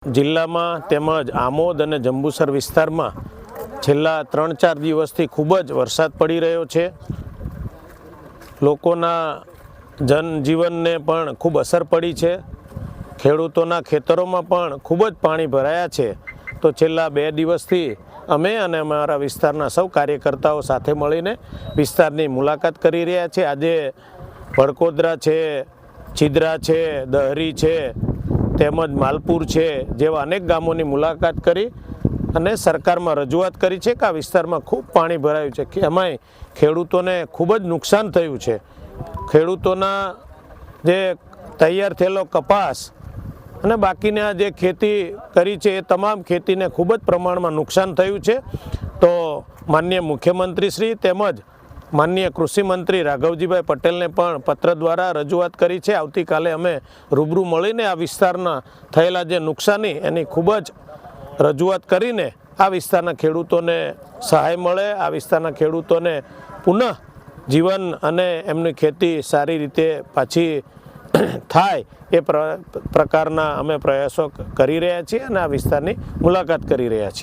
જિલ્લામાં તેમજ આમોદ અને જંબુસર વિસ્તારમાં છેલ્લા ત્રણ ચાર દિવસથી ખૂબ જ વરસાદ પડી રહ્યો છે. લોકોના જનજીવનને પણ ખૂબ અસર પડી છે. ખેડૂતોના ખેતરોમાં પણ ખૂબ જ પાણી ભરાયા છે. તો છેલ્લા બે દિવસથી અમે અને અમારા વિસ્તારના સૌ કાર્યકર્તાઓ સાથે મળીને વિસ્તારની મુલાકાત કરી રહ્યા છે. આજે વડકોદરા છે, છિદ્રા છે, દહરી છે તેમજ માલપુર છે જેવા અનેક ગામોની મુલાકાત કરી અને સરકારમાં રજૂઆત કરી છે કે આ વિસ્તારમાં ખૂબ પાણી ભરાયું છે એમાંય ખેડૂતોને ખૂબ જ નુકસાન થયું છે. ખેડૂતોના જે તૈયાર થયેલો કપાસ અને બાકીની જે ખેતી કરી છે એ તમામ ખેતીને ખૂબ જ પ્રમાણમાં નુકસાન થયું છે. તો માન્ય મુખ્યમંત્રી શ્રી તેમજ માનનીય કૃષિમંત્રી રાઘવજીભાઈ પટેલને પણ પત્ર દ્વારા રજૂઆત કરી છે. આવતીકાલે અમે રૂબરૂ મળીને આ વિસ્તારના થયેલા જે નુકસાની એની ખૂબ જ રજૂઆત કરીને આ વિસ્તારના ખેડૂતોને સહાય મળે, આ વિસ્તારના ખેડૂતોને પુનઃ જીવન અને એમની ખેતી સારી રીતે પાછી થાય એ પ્ર, પ્રકારના અમે પ્રયાસો કરી રહ્યા છીએ અને આ વિસ્તારની મુલાકાત કરી રહ્યા છીએ.